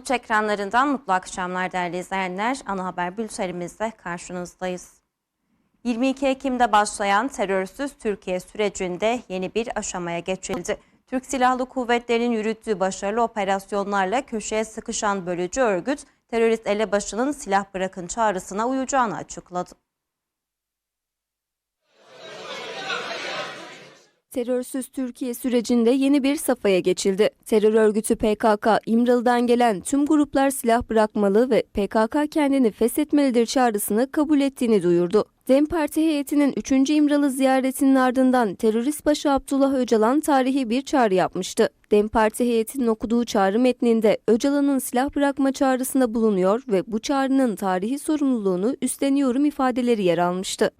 13 ekranlarından mutlu akşamlar değerli izleyenler. Ana haber bültenimizde karşınızdayız. 22 Ekim'de başlayan terörsüz Türkiye sürecinde yeni bir aşamaya geçildi. Türk Silahlı Kuvvetleri'nin yürüttüğü başarılı operasyonlarla köşeye sıkışan bölücü örgüt, terörist elebaşının silah bırakın çağrısına uyacağını açıkladı. Terörsüz Türkiye sürecinde yeni bir safhaya geçildi. Terör örgütü PKK, İmralı'dan gelen tüm gruplar silah bırakmalı ve PKK kendini feshetmelidir çağrısını kabul ettiğini duyurdu. DEM Parti heyetinin 3. İmralı ziyaretinin ardından terörist başı Abdullah Öcalan tarihi bir çağrı yapmıştı. DEM Parti heyetinin okuduğu çağrı metninde Öcalan'ın silah bırakma çağrısında bulunuyor ve bu çağrının tarihi sorumluluğunu üstleniyorum ifadeleri yer almıştı.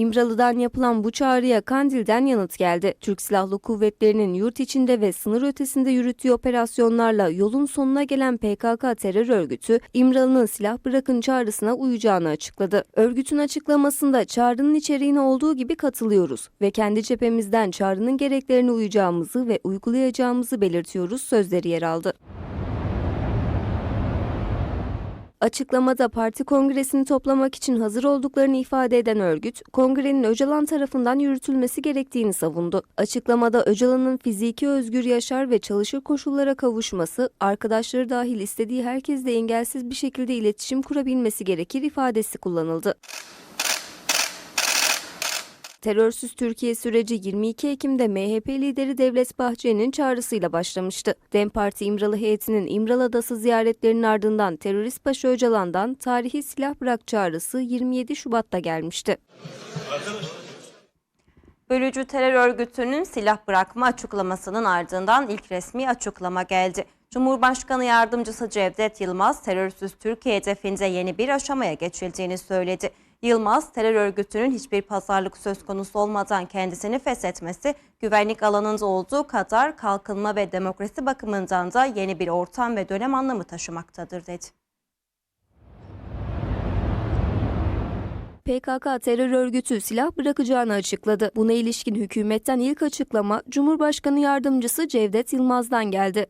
İmralı'dan yapılan bu çağrıya Kandil'den yanıt geldi. Türk Silahlı Kuvvetleri'nin yurt içinde ve sınır ötesinde yürüttüğü operasyonlarla yolun sonuna gelen PKK terör örgütü, İmralı'nın silah bırakın çağrısına uyacağını açıkladı. Örgütün açıklamasında çağrının içeriğine olduğu gibi katılıyoruz ve kendi cephemizden çağrının gereklerine uyacağımızı ve uygulayacağımızı belirtiyoruz sözleri yer aldı. Açıklamada parti kongresini toplamak için hazır olduklarını ifade eden örgüt, kongrenin Öcalan tarafından yürütülmesi gerektiğini savundu. Açıklamada Öcalan'ın fiziki özgür yaşar ve çalışır koşullara kavuşması, arkadaşları dahil istediği herkesle engelsiz bir şekilde iletişim kurabilmesi gerekir ifadesi kullanıldı. Terörsüz Türkiye süreci 22 Ekim'de MHP lideri Devlet Bahçeli'nin çağrısıyla başlamıştı. DEM Parti İmralı heyetinin İmralı Adası ziyaretlerinin ardından terörist başı Öcalan'dan tarihi silah bırak çağrısı 27 Şubat'ta gelmişti. Bölücü terör örgütünün silah bırakma açıklamasının ardından ilk resmi açıklama geldi. Cumhurbaşkanı Yardımcısı Cevdet Yılmaz, terörsüz Türkiye hedefinde yeni bir aşamaya geçildiğini söyledi. Yılmaz, terör örgütünün hiçbir pazarlık söz konusu olmadan kendisini feshetmesi, güvenlik alanında olduğu kadar kalkınma ve demokrasi bakımından da yeni bir ortam ve dönem anlamı taşımaktadır dedi. PKK terör örgütü silah bırakacağını açıkladı. Buna ilişkin hükümetten ilk açıklama Cumhurbaşkanı Yardımcısı Cevdet Yılmaz'dan geldi.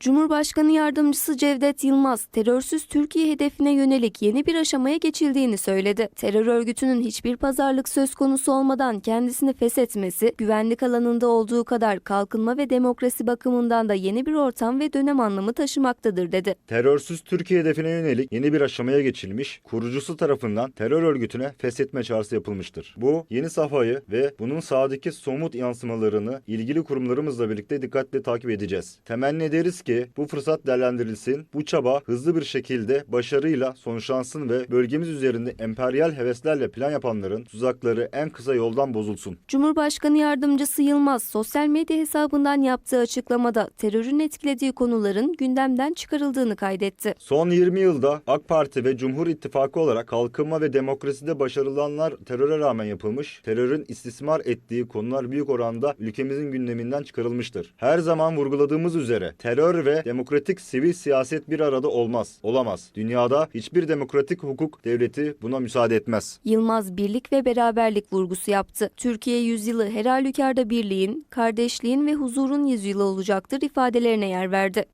Cumhurbaşkanı Yardımcısı Cevdet Yılmaz, terörsüz Türkiye hedefine yönelik yeni bir aşamaya geçildiğini söyledi. Terör örgütünün hiçbir pazarlık söz konusu olmadan kendisini feshetmesi, güvenlik alanında olduğu kadar kalkınma ve demokrasi bakımından da yeni bir ortam ve dönem anlamı taşımaktadır dedi. Terörsüz Türkiye hedefine yönelik yeni bir aşamaya geçilmiş, kurucusu tarafından terör örgütüne feshetme çağrısı yapılmıştır. Bu yeni safhayı ve bunun sahadaki somut yansımalarını ilgili kurumlarımızla birlikte dikkatle takip edeceğiz. Temenni ederiz ki bu fırsat değerlendirilsin, bu çaba hızlı bir şekilde başarıyla sonuçlansın ve bölgemiz üzerinde emperyal heveslerle plan yapanların tuzakları en kısa yoldan bozulsun. Cumhurbaşkanı Yardımcısı Yılmaz sosyal medya hesabından yaptığı açıklamada terörün etkilediği konuların gündemden çıkarıldığını kaydetti. Son 20 yılda AK Parti ve Cumhur İttifakı olarak kalkınma ve demokraside başarılanlar teröre rağmen yapılmış, terörün istismar ettiği konular büyük oranda ülkemizin gündeminden çıkarılmıştır. Her zaman vurguladığımız üzere terör ve demokratik sivil siyaset bir arada olmaz, olamaz. Dünyada hiçbir demokratik hukuk devleti buna müsaade etmez. Yılmaz birlik ve beraberlik vurgusu yaptı. Türkiye yüzyılı her halükarda birliğin, kardeşliğin ve huzurun yüzyılı olacaktır ifadelerine yer verdi.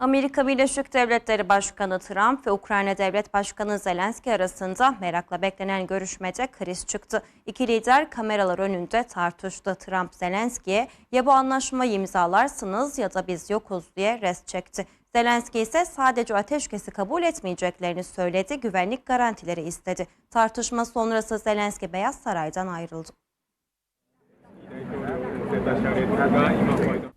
Amerika Birleşik Devletleri Başkanı Trump ve Ukrayna Devlet Başkanı Zelenski arasında merakla beklenen görüşmede kriz çıktı. İki lider kameralar önünde tartıştı. Trump Zelenski'ye ya bu anlaşmayı imzalarsınız ya da biz yokuz diye rest çekti. Zelenski ise sadece ateşkesi kabul etmeyeceklerini söyledi, güvenlik garantileri istedi. Tartışma sonrası Zelenski Beyaz Saray'dan ayrıldı.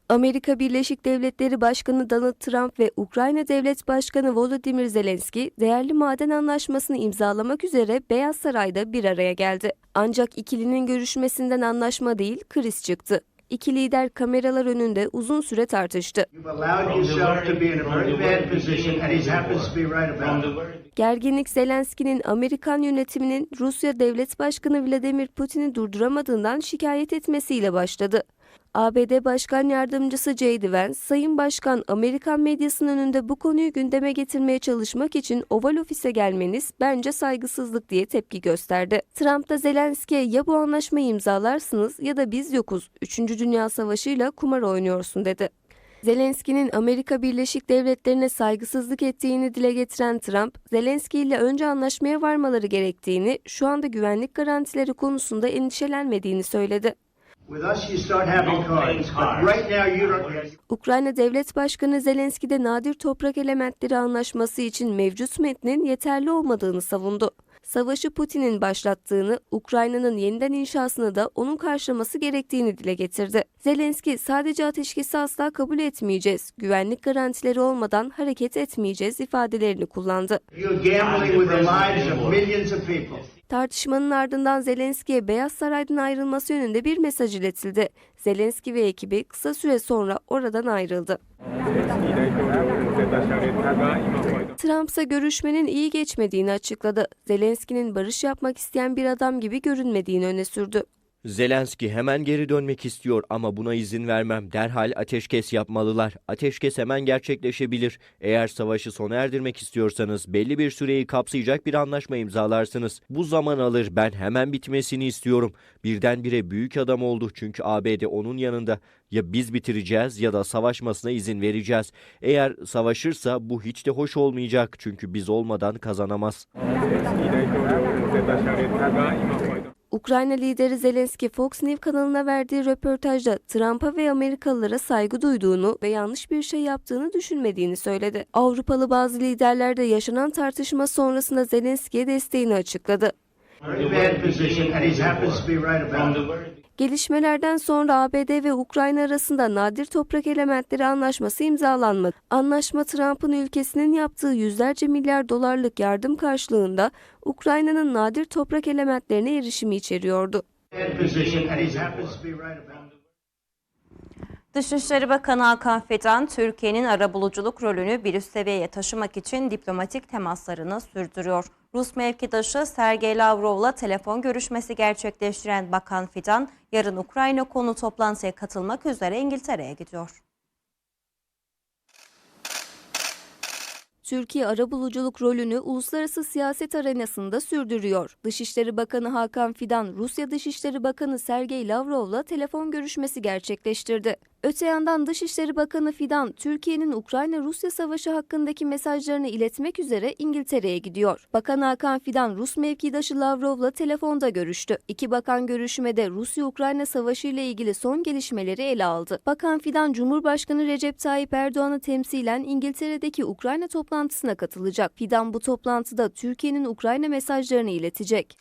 Amerika Birleşik Devletleri Başkanı Donald Trump ve Ukrayna Devlet Başkanı Volodymyr Zelenski değerli maden anlaşmasını imzalamak üzere Beyaz Saray'da bir araya geldi. Ancak ikilinin görüşmesinden anlaşma değil kriz çıktı. İki lider kameralar önünde uzun süre tartıştı. Gerginlik Zelenski'nin Amerikan yönetiminin Rusya Devlet Başkanı Vladimir Putin'i durduramadığından şikayet etmesiyle başladı. ABD Başkan Yardımcısı J.D. Vance, Sayın Başkan Amerikan medyasının önünde bu konuyu gündeme getirmeye çalışmak için Oval Ofis'e gelmeniz bence saygısızlık diye tepki gösterdi. Trump da Zelenski'ye ya bu anlaşmayı imzalarsınız ya da biz yokuz. Üçüncü Dünya Savaşı'yla kumar oynuyorsun dedi. Zelenski'nin Amerika Birleşik Devletleri'ne saygısızlık ettiğini dile getiren Trump, Zelenski ile önce anlaşmaya varmaları gerektiğini, şu anda güvenlik garantileri konusunda endişelenmediğini söyledi. With us, you start having Don't play cards, but cards. right now you don't. Ukrayna Devlet Başkanı Zelenski'de nadir toprak elementleri anlaşması için mevcut metnin yeterli olmadığını savundu. Savaşı Putin'in başlattığını, Ukrayna'nın yeniden inşasını da onun karşılaması gerektiğini dile getirdi. Zelenski sadece ateşkesi asla kabul etmeyeceğiz, güvenlik garantileri olmadan hareket etmeyeceğiz ifadelerini kullandı. Tartışmanın ardından Zelenski'ye Beyaz Saray'dan ayrılması yönünde bir mesaj iletildi. Zelenski ve ekibi kısa süre sonra oradan ayrıldı. Trump ise görüşmenin iyi geçmediğini açıkladı. Zelenski'nin barış yapmak isteyen bir adam gibi görünmediğini öne sürdü. Zelenski hemen geri dönmek istiyor ama buna izin vermem. Derhal ateşkes yapmalılar. Ateşkes hemen gerçekleşebilir. Eğer savaşı sona erdirmek istiyorsanız belli bir süreyi kapsayacak bir anlaşma imzalarsınız. Bu zaman alır. Ben hemen bitmesini istiyorum. Birdenbire büyük adam oldu çünkü ABD onun yanında. Ya biz bitireceğiz ya da savaşmasına izin vereceğiz. Eğer savaşırsa bu hiç de hoş olmayacak çünkü biz olmadan kazanamaz. Ukrayna lideri Zelenski Fox News kanalına verdiği röportajda Trump'a ve Amerikalılara saygı duyduğunu ve yanlış bir şey yaptığını düşünmediğini söyledi. Avrupalı bazı liderler de yaşanan tartışma sonrasında Zelenski'ye desteğini açıkladı. Gelişmelerden sonra ABD ve Ukrayna arasında nadir toprak elementleri anlaşması imzalanmadı. Anlaşma Trump'ın ülkesinin yaptığı yüzlerce milyar dolarlık yardım karşılığında Ukrayna'nın nadir toprak elementlerine erişimi içeriyordu. Dışişleri Bakanı Hakan Fidan, Türkiye'nin arabuluculuk rolünü bir üst seviyeye taşımak için diplomatik temaslarını sürdürüyor. Rus mevkidaşı Sergey Lavrov'la telefon görüşmesi gerçekleştiren Bakan Fidan, yarın Ukrayna konu toplantıya katılmak üzere İngiltere'ye gidiyor. Türkiye arabuluculuk rolünü uluslararası siyaset arenasında sürdürüyor. Dışişleri Bakanı Hakan Fidan, Rusya Dışişleri Bakanı Sergey Lavrov'la telefon görüşmesi gerçekleştirdi. Öte yandan Dışişleri Bakanı Fidan, Türkiye'nin Ukrayna-Rusya savaşı hakkındaki mesajlarını iletmek üzere İngiltere'ye gidiyor. Bakan Hakan Fidan, Rus mevkidaşı Lavrov'la telefonda görüştü. İki bakan görüşmede Rusya-Ukrayna savaşı ile ilgili son gelişmeleri ele aldı. Bakan Fidan, Cumhurbaşkanı Recep Tayyip Erdoğan'ı temsilen İngiltere'deki Ukrayna toplantısına katılacak. Fidan bu toplantıda Türkiye'nin Ukrayna mesajlarını iletecek.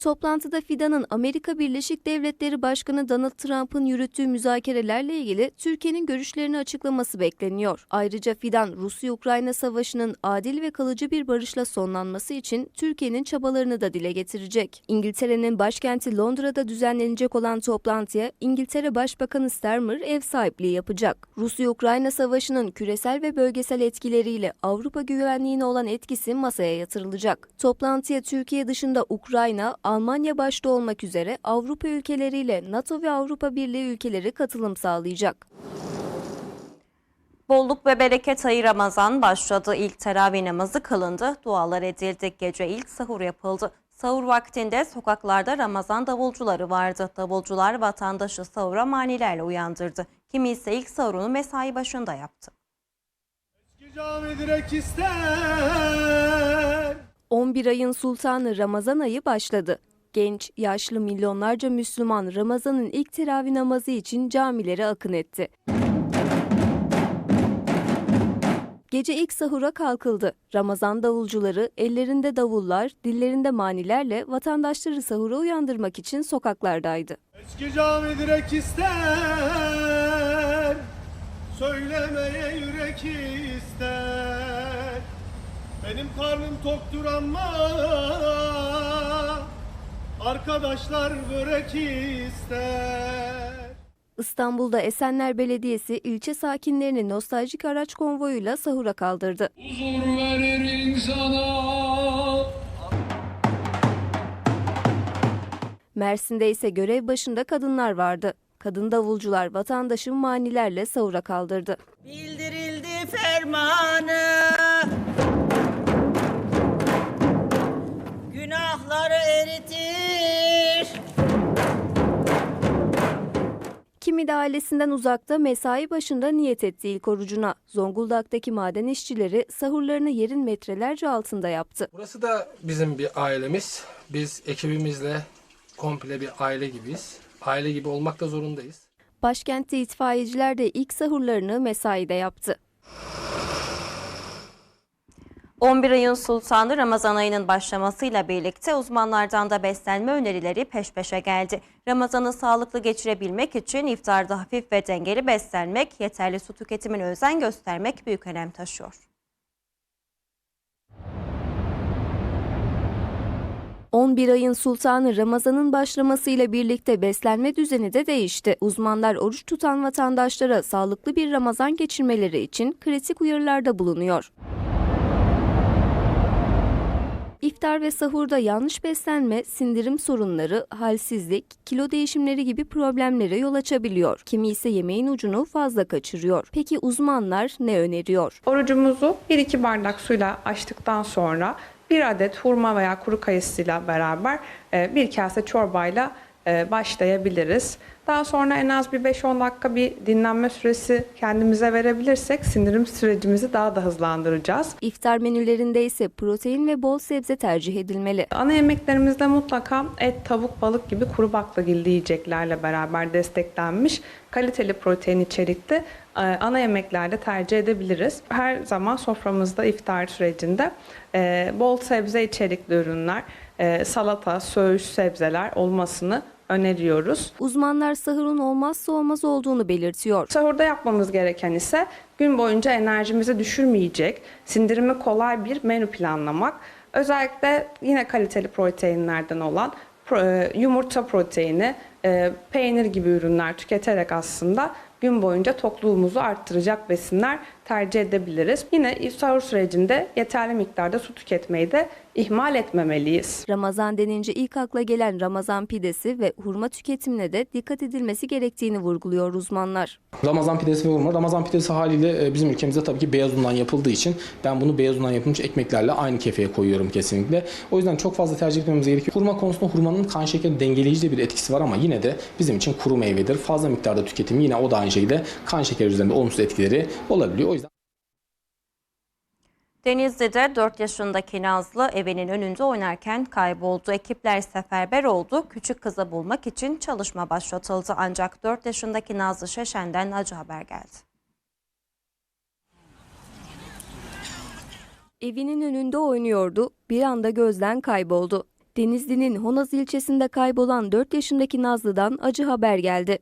Toplantıda Fidan'ın Amerika Birleşik Devletleri Başkanı Donald Trump'ın yürüttüğü müzakerelerle ilgili Türkiye'nin görüşlerini açıklaması bekleniyor. Ayrıca Fidan, Rusya-Ukrayna savaşının adil ve kalıcı bir barışla sonlanması için Türkiye'nin çabalarını da dile getirecek. İngiltere'nin başkenti Londra'da düzenlenecek olan toplantıya İngiltere Başbakanı Starmer ev sahipliği yapacak. Rusya-Ukrayna savaşının küresel ve bölgesel etkileriyle Avrupa güvenliğine olan etkisi masaya yatırılacak. Toplantıya Türkiye dışında Ukrayna, Almanya başta olmak üzere Avrupa ülkeleriyle NATO ve Avrupa Birliği ülkeleri katılım sağlayacak. Bolluk ve bereket ayı Ramazan başladı. İlk teravih namazı kılındı. Dualar edildi. Gece ilk sahur yapıldı. Sahur vaktinde sokaklarda Ramazan davulcuları vardı. Davulcular vatandaşı sahura manilerle uyandırdı. Kimi ise ilk sahurunu mesai başında yaptı. Cami direk ister 11 ayın sultanı Ramazan ayı başladı. Genç, yaşlı milyonlarca Müslüman Ramazan'ın ilk teravih namazı için camilere akın etti. Gece ilk sahura kalkıldı. Ramazan davulcuları ellerinde davullar, dillerinde manilerle vatandaşları sahura uyandırmak için sokaklardaydı. Eski cami direk ister Söylemeye yürek ister Benim karnım toktur ama Arkadaşlar börek ister İstanbul'da Esenler Belediyesi ilçe sakinlerini nostaljik araç konvoyuyla sahura kaldırdı. Huzur verir insana Mersin'de ise görev başında kadınlar vardı. Kadın davulcular vatandaşı manilerle sahura kaldırdı. Bildirildi fermanı Ailesinden uzakta mesai başında niyet etti ilk orucuna. Zonguldak'taki maden işçileri sahurlarını yerin metrelerce altında yaptı. Burası da bizim bir ailemiz. Biz ekibimizle komple bir aile gibiyiz. Aile gibi olmak da zorundayız. Başkentte itfaiyeciler de ilk sahurlarını mesaide yaptı. 11 ayın sultanı Ramazan ayının başlamasıyla birlikte uzmanlardan da beslenme önerileri peş peşe geldi. Ramazan'ı sağlıklı geçirebilmek için iftarda hafif ve dengeli beslenmek, yeterli su tüketimine özen göstermek büyük önem taşıyor. ...11 ayın sultanı Ramazan'ın başlamasıyla birlikte beslenme düzeni de değişti. Uzmanlar oruç tutan vatandaşlara sağlıklı bir Ramazan geçirmeleri için kritik uyarılarda bulunuyor. İftar ve sahurda yanlış beslenme, sindirim sorunları, halsizlik, kilo değişimleri gibi problemlere yol açabiliyor. Kimi ise yemeğin ucunu fazla kaçırıyor. Peki uzmanlar ne öneriyor? Orucumuzu 1-2 bardak suyla açtıktan sonra bir adet hurma veya kuru kayısıyla beraber e, bir kase çorbayla e, başlayabiliriz. Daha sonra en az bir 5-10 dakika bir dinlenme süresi kendimize verebilirsek sindirim sürecimizi daha da hızlandıracağız. İftar menülerinde ise protein ve bol sebze tercih edilmeli. Ana yemeklerimizde mutlaka et, tavuk, balık gibi kuru baklagilli yiyeceklerle beraber desteklenmiş kaliteli protein içerikli e, ana yemeklerde tercih edebiliriz. Her zaman soframızda iftar sürecinde e, bol sebze içerikli ürünler, e, salata, söğüş, sebzeler olmasını öneriyoruz. Uzmanlar sahurun olmazsa olmaz olduğunu belirtiyor. Sahurda yapmamız gereken ise gün boyunca enerjimizi düşürmeyecek, sindirimi kolay bir menü planlamak. Özellikle yine kaliteli proteinlerden olan e, yumurta proteini, e, peynir gibi ürünler tüketerek aslında gün boyunca tokluğumuzu arttıracak besinler tercih edebiliriz. Yine sahur sürecinde yeterli miktarda su tüketmeyi de ihmal etmemeliyiz. Ramazan denince ilk akla gelen Ramazan pidesi ve hurma tüketimine de dikkat edilmesi gerektiğini vurguluyor uzmanlar. Ramazan pidesi ve hurma. Ramazan pidesi haliyle e, bizim ülkemizde tabii ki beyaz undan yapıldığı için ben bunu beyaz undan yapılmış ekmeklerle aynı kefeye koyuyorum kesinlikle. O yüzden çok fazla tercih etmemiz gerekiyor. Hurma konusunda hurmanın kan şekeri dengeleyici de bir etkisi var ama yine de bizim için kuru meyvedir. Fazla miktarda tüketimi yine o da aynı şekilde kan şekeri üzerinde olumsuz etkileri olabiliyor. O yüzden Denizli'de 4 yaşındaki Nazlı evinin önünde oynarken kayboldu. Ekipler seferber oldu. Küçük kızı bulmak için çalışma başlatıldı. Ancak 4 yaşındaki Nazlı Şeşen'den acı haber geldi. Evinin önünde oynuyordu, bir anda gözden kayboldu. Denizli'nin Honaz ilçesinde kaybolan 4 yaşındaki Nazlı'dan acı haber geldi.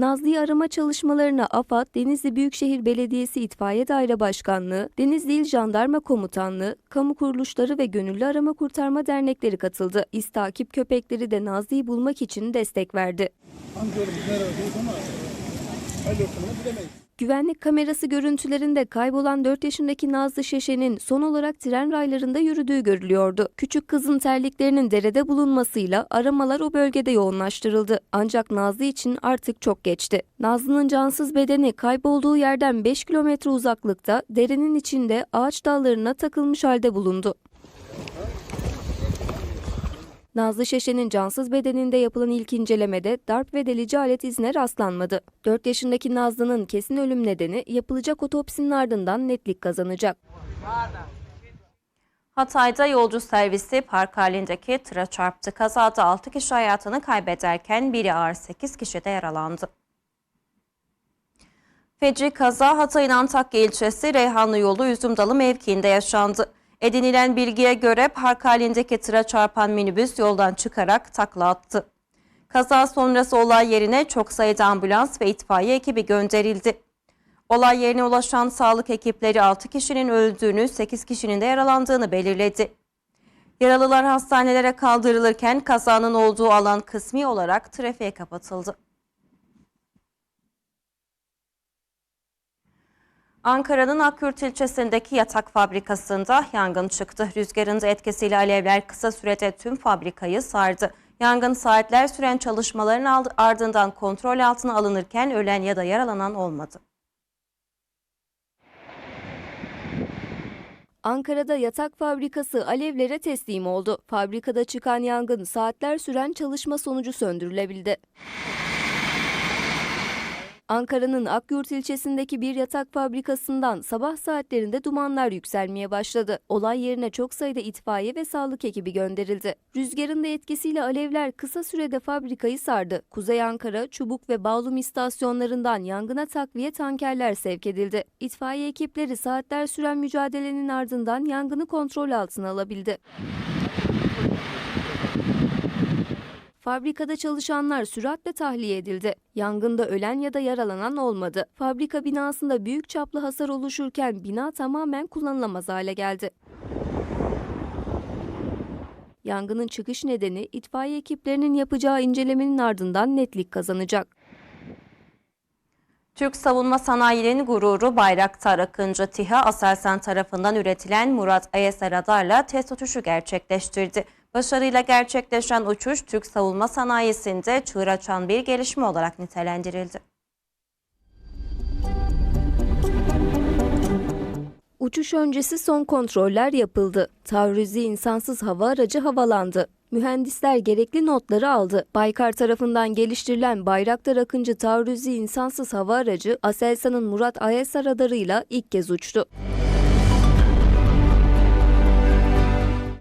Nazlı'yı arama çalışmalarına AFAD, Denizli Büyükşehir Belediyesi İtfaiye Daire Başkanlığı, Denizli İl Jandarma Komutanlığı, kamu kuruluşları ve gönüllü arama kurtarma dernekleri katıldı. İz takip köpekleri de Nazlı'yı bulmak için destek verdi. Güvenlik kamerası görüntülerinde kaybolan 4 yaşındaki Nazlı Şeşe'nin son olarak tren raylarında yürüdüğü görülüyordu. Küçük kızın terliklerinin derede bulunmasıyla aramalar o bölgede yoğunlaştırıldı. Ancak Nazlı için artık çok geçti. Nazlı'nın cansız bedeni kaybolduğu yerden 5 kilometre uzaklıkta derenin içinde ağaç dallarına takılmış halde bulundu. Nazlı Şeşe'nin cansız bedeninde yapılan ilk incelemede darp ve delici alet izine rastlanmadı. 4 yaşındaki Nazlı'nın kesin ölüm nedeni yapılacak otopsinin ardından netlik kazanacak. Hatay'da yolcu servisi park halindeki tıra çarptı. Kazada 6 kişi hayatını kaybederken biri ağır 8 kişi de yaralandı. Feci kaza Hatay'ın Antakya ilçesi Reyhanlı yolu Üzümdalı mevkiinde yaşandı. Edinilen bilgiye göre park halindeki tıra çarpan minibüs yoldan çıkarak takla attı. Kaza sonrası olay yerine çok sayıda ambulans ve itfaiye ekibi gönderildi. Olay yerine ulaşan sağlık ekipleri 6 kişinin öldüğünü, 8 kişinin de yaralandığını belirledi. Yaralılar hastanelere kaldırılırken kazanın olduğu alan kısmi olarak trafiğe kapatıldı. Ankara'nın Akyurt ilçesindeki yatak fabrikasında yangın çıktı. Rüzgarın da etkisiyle alevler kısa sürede tüm fabrikayı sardı. Yangın saatler süren çalışmaların ard- ardından kontrol altına alınırken ölen ya da yaralanan olmadı. Ankara'da yatak fabrikası alevlere teslim oldu. Fabrikada çıkan yangın saatler süren çalışma sonucu söndürülebildi. Ankara'nın Akyurt ilçesindeki bir yatak fabrikasından sabah saatlerinde dumanlar yükselmeye başladı. Olay yerine çok sayıda itfaiye ve sağlık ekibi gönderildi. Rüzgarın da etkisiyle alevler kısa sürede fabrikayı sardı. Kuzey Ankara, Çubuk ve Bağlum istasyonlarından yangına takviye tankerler sevk edildi. İtfaiye ekipleri saatler süren mücadelenin ardından yangını kontrol altına alabildi. Fabrikada çalışanlar süratle tahliye edildi. Yangında ölen ya da yaralanan olmadı. Fabrika binasında büyük çaplı hasar oluşurken bina tamamen kullanılamaz hale geldi. Yangının çıkış nedeni itfaiye ekiplerinin yapacağı incelemenin ardından netlik kazanacak. Türk savunma sanayinin gururu Bayraktar Akıncı TİHA Aselsan tarafından üretilen Murat AES radarla test uçuşu gerçekleştirdi. Başarıyla gerçekleşen uçuş Türk savunma sanayisinde çığır açan bir gelişme olarak nitelendirildi. Uçuş öncesi son kontroller yapıldı. Taarruzi insansız hava aracı havalandı. Mühendisler gerekli notları aldı. Baykar tarafından geliştirilen Bayraktar Akıncı taarruzi insansız hava aracı Aselsan'ın Murat AESA radarıyla ilk kez uçtu.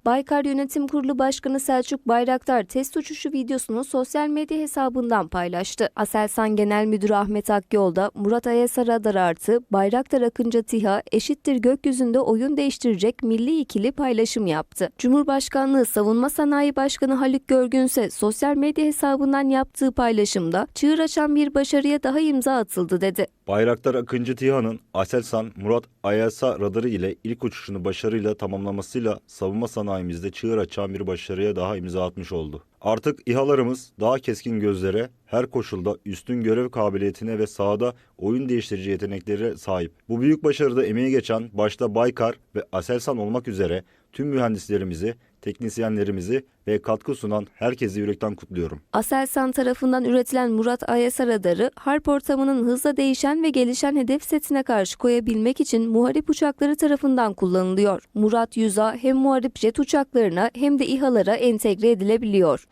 Baykar Yönetim Kurulu Başkanı Selçuk Bayraktar test uçuşu videosunu sosyal medya hesabından paylaştı. Aselsan Genel Müdürü Ahmet Akyol da Murat Ayasa radar artı Bayraktar Akıncı TİHA eşittir gökyüzünde oyun değiştirecek milli ikili paylaşım yaptı. Cumhurbaşkanlığı Savunma Sanayi Başkanı Haluk Görgün ise sosyal medya hesabından yaptığı paylaşımda çığır açan bir başarıya daha imza atıldı dedi. Bayraktar Akıncı TİHA'nın Aselsan Murat Ayasa radarı ile ilk uçuşunu başarıyla tamamlamasıyla savunma sanayimizde çığır açan bir başarıya daha imza atmış oldu. Artık İHA'larımız daha keskin gözlere, her koşulda üstün görev kabiliyetine ve sahada oyun değiştirici yeteneklere sahip. Bu büyük başarıda emeği geçen başta Baykar ve Aselsan olmak üzere tüm mühendislerimizi, teknisyenlerimizi ve katkı sunan herkesi yürekten kutluyorum. Aselsan tarafından üretilen Murat AESA radarı, harp ortamının hızla değişen ve gelişen hedef setine karşı koyabilmek için muharip uçakları tarafından kullanılıyor. Murat 100A hem muharip jet uçaklarına hem de İHA'lara entegre edilebiliyor.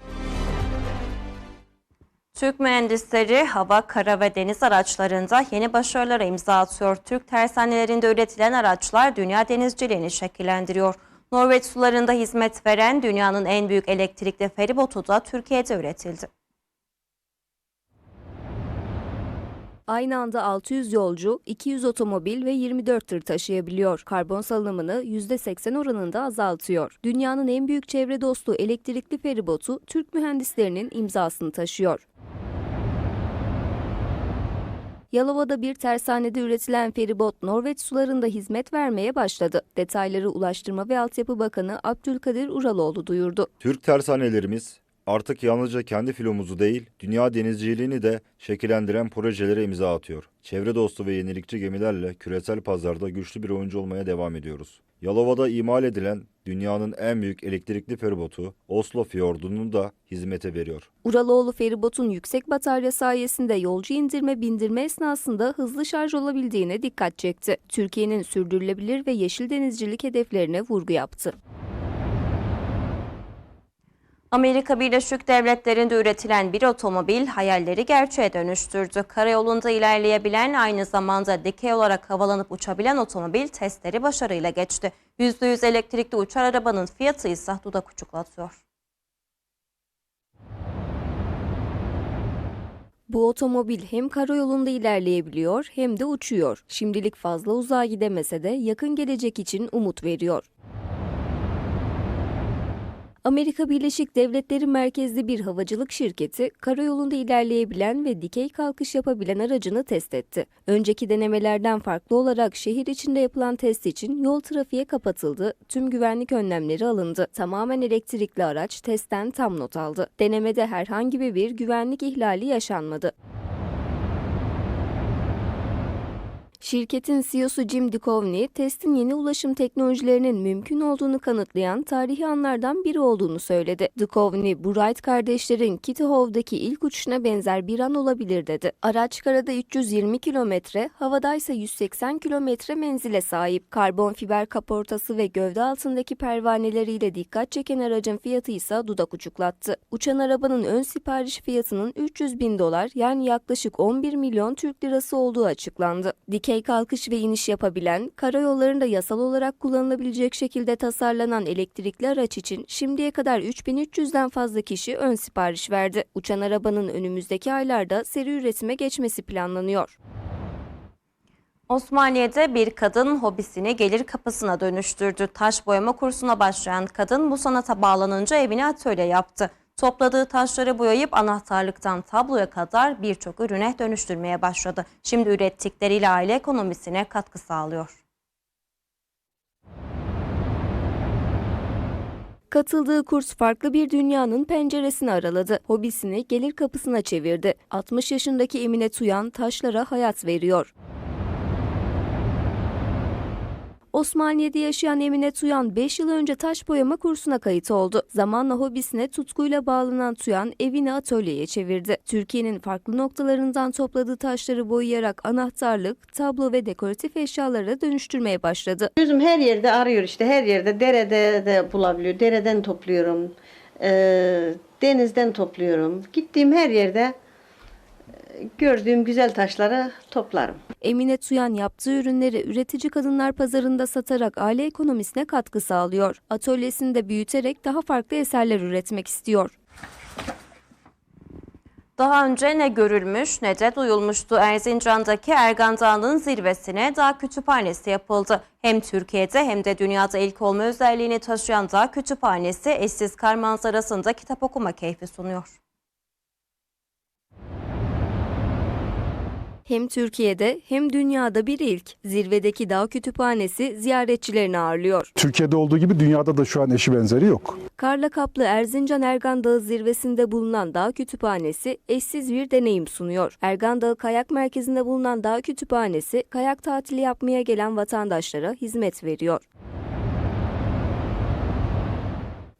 Türk mühendisleri hava, kara ve deniz araçlarında yeni başarılara imza atıyor. Türk tersanelerinde üretilen araçlar dünya denizciliğini şekillendiriyor. Norveç sularında hizmet veren dünyanın en büyük elektrikli feribotu da Türkiye'de üretildi. Aynı anda 600 yolcu, 200 otomobil ve 24 tır taşıyabiliyor. Karbon salınımını %80 oranında azaltıyor. Dünyanın en büyük çevre dostu elektrikli feribotu Türk mühendislerinin imzasını taşıyor. Yalova'da bir tersanede üretilen feribot Norveç sularında hizmet vermeye başladı. Detayları Ulaştırma ve Altyapı Bakanı Abdülkadir Uraloğlu duyurdu. Türk tersanelerimiz artık yalnızca kendi filomuzu değil, dünya denizciliğini de şekillendiren projelere imza atıyor. Çevre dostu ve yenilikçi gemilerle küresel pazarda güçlü bir oyuncu olmaya devam ediyoruz. Yalova'da imal edilen dünyanın en büyük elektrikli feribotu Oslo Fiyordu'nu da hizmete veriyor. Uraloğlu feribotun yüksek batarya sayesinde yolcu indirme bindirme esnasında hızlı şarj olabildiğine dikkat çekti. Türkiye'nin sürdürülebilir ve yeşil denizcilik hedeflerine vurgu yaptı. Amerika Birleşik Devletleri'nde üretilen bir otomobil hayalleri gerçeğe dönüştürdü. Karayolunda ilerleyebilen aynı zamanda dikey olarak havalanıp uçabilen otomobil testleri başarıyla geçti. %100 elektrikli uçar arabanın fiyatı ise dudak uçuklatıyor. Bu otomobil hem karayolunda ilerleyebiliyor hem de uçuyor. Şimdilik fazla uzağa gidemese de yakın gelecek için umut veriyor. Amerika Birleşik Devletleri merkezli bir havacılık şirketi, karayolunda ilerleyebilen ve dikey kalkış yapabilen aracını test etti. Önceki denemelerden farklı olarak şehir içinde yapılan test için yol trafiğe kapatıldı, tüm güvenlik önlemleri alındı. Tamamen elektrikli araç testten tam not aldı. Denemede herhangi bir güvenlik ihlali yaşanmadı. Şirketin CEO'su Jim Duchovny, testin yeni ulaşım teknolojilerinin mümkün olduğunu kanıtlayan tarihi anlardan biri olduğunu söyledi. Duchovny, bu Wright kardeşlerin Kitty Hawk'daki ilk uçuşuna benzer bir an olabilir dedi. Araç karada 320 kilometre, havada ise 180 kilometre menzile sahip. Karbon fiber kaportası ve gövde altındaki pervaneleriyle dikkat çeken aracın fiyatı ise dudak uçuklattı. Uçan arabanın ön sipariş fiyatının 300 bin dolar yani yaklaşık 11 milyon Türk lirası olduğu açıklandı. Dikey kalkış ve iniş yapabilen, karayollarında yasal olarak kullanılabilecek şekilde tasarlanan elektrikli araç için şimdiye kadar 3300'den fazla kişi ön sipariş verdi. Uçan arabanın önümüzdeki aylarda seri üretime geçmesi planlanıyor. Osmaniye'de bir kadın hobisini gelir kapısına dönüştürdü. Taş boyama kursuna başlayan kadın bu sanata bağlanınca evine atölye yaptı. Topladığı taşları boyayıp anahtarlıktan tabloya kadar birçok ürüne dönüştürmeye başladı. Şimdi ürettikleriyle aile ekonomisine katkı sağlıyor. Katıldığı kurs farklı bir dünyanın penceresini araladı. Hobisini gelir kapısına çevirdi. 60 yaşındaki Emine Tuyan taşlara hayat veriyor. Osmaniye'de yaşayan Emine Tuyan 5 yıl önce taş boyama kursuna kayıt oldu. Zamanla hobisine tutkuyla bağlanan Tuyan evini atölyeye çevirdi. Türkiye'nin farklı noktalarından topladığı taşları boyayarak anahtarlık, tablo ve dekoratif eşyalara dönüştürmeye başladı. Gözüm her yerde arıyor işte her yerde derede de bulabiliyor. Dereden topluyorum. eee, denizden topluyorum. Gittiğim her yerde e, gördüğüm güzel taşları toplarım. Emine Tuyan yaptığı ürünleri üretici kadınlar pazarında satarak aile ekonomisine katkı sağlıyor. Atölyesini de büyüterek daha farklı eserler üretmek istiyor. Daha önce ne görülmüş ne de duyulmuştu. Erzincan'daki Ergan Dağı'nın zirvesine dağ kütüphanesi yapıldı. Hem Türkiye'de hem de dünyada ilk olma özelliğini taşıyan dağ kütüphanesi eşsiz kar manzarasında kitap okuma keyfi sunuyor. Hem Türkiye'de hem dünyada bir ilk. Zirvedeki dağ kütüphanesi ziyaretçilerini ağırlıyor. Türkiye'de olduğu gibi dünyada da şu an eşi benzeri yok. Karla kaplı Erzincan Ergan Dağı zirvesinde bulunan dağ kütüphanesi eşsiz bir deneyim sunuyor. Ergan Dağı Kayak Merkezi'nde bulunan dağ kütüphanesi kayak tatili yapmaya gelen vatandaşlara hizmet veriyor.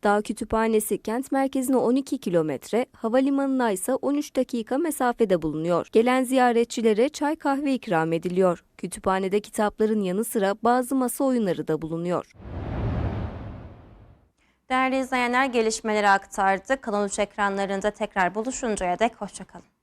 Dağ Kütüphanesi kent merkezine 12 kilometre, havalimanına ise 13 dakika mesafede bulunuyor. Gelen ziyaretçilere çay kahve ikram ediliyor. Kütüphanede kitapların yanı sıra bazı masa oyunları da bulunuyor. Değerli izleyenler gelişmeleri aktardı. Kanal 3 ekranlarında tekrar buluşuncaya dek hoşçakalın.